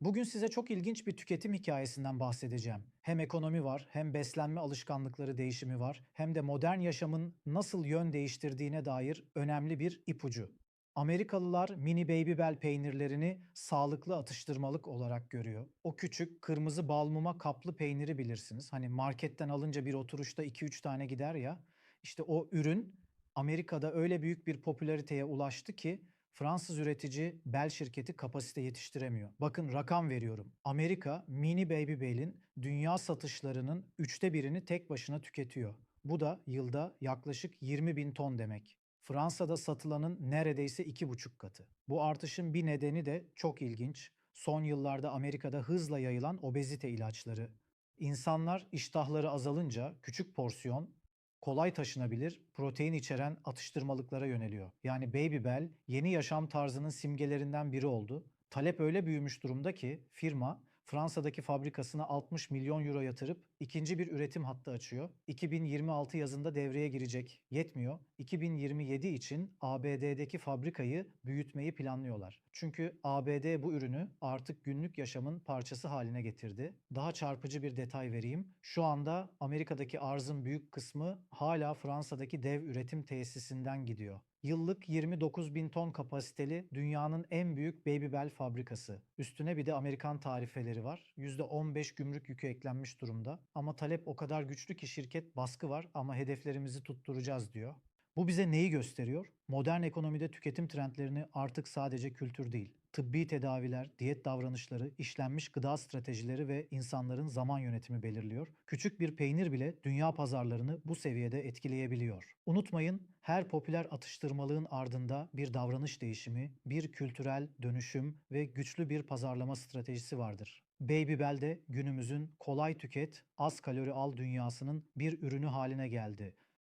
Bugün size çok ilginç bir tüketim hikayesinden bahsedeceğim. Hem ekonomi var, hem beslenme alışkanlıkları değişimi var, hem de modern yaşamın nasıl yön değiştirdiğine dair önemli bir ipucu. Amerikalılar mini baby bell peynirlerini sağlıklı atıştırmalık olarak görüyor. O küçük kırmızı bal muma kaplı peyniri bilirsiniz. Hani marketten alınca bir oturuşta 2-3 tane gider ya. İşte o ürün Amerika'da öyle büyük bir popülariteye ulaştı ki Fransız üretici Bell şirketi kapasite yetiştiremiyor. Bakın rakam veriyorum. Amerika mini baby bell'in dünya satışlarının üçte birini tek başına tüketiyor. Bu da yılda yaklaşık 20 bin ton demek. Fransa'da satılanın neredeyse iki buçuk katı. Bu artışın bir nedeni de çok ilginç. Son yıllarda Amerika'da hızla yayılan obezite ilaçları. İnsanlar iştahları azalınca küçük porsiyon, kolay taşınabilir, protein içeren atıştırmalıklara yöneliyor. Yani Baby Bell yeni yaşam tarzının simgelerinden biri oldu. Talep öyle büyümüş durumda ki firma Fransa'daki fabrikasına 60 milyon euro yatırıp ikinci bir üretim hattı açıyor. 2026 yazında devreye girecek. Yetmiyor. 2027 için ABD'deki fabrikayı büyütmeyi planlıyorlar. Çünkü ABD bu ürünü artık günlük yaşamın parçası haline getirdi. Daha çarpıcı bir detay vereyim. Şu anda Amerika'daki arzın büyük kısmı hala Fransa'daki dev üretim tesisinden gidiyor. Yıllık 29 bin ton kapasiteli dünyanın en büyük Baby Bell fabrikası. Üstüne bir de Amerikan tarifeleri var. %15 gümrük yükü eklenmiş durumda. Ama talep o kadar güçlü ki şirket baskı var ama hedeflerimizi tutturacağız diyor. Bu bize neyi gösteriyor? Modern ekonomide tüketim trendlerini artık sadece kültür değil, tıbbi tedaviler, diyet davranışları, işlenmiş gıda stratejileri ve insanların zaman yönetimi belirliyor. Küçük bir peynir bile dünya pazarlarını bu seviyede etkileyebiliyor. Unutmayın, her popüler atıştırmalığın ardında bir davranış değişimi, bir kültürel dönüşüm ve güçlü bir pazarlama stratejisi vardır. Baby Bell de günümüzün kolay tüket, az kalori al dünyasının bir ürünü haline geldi.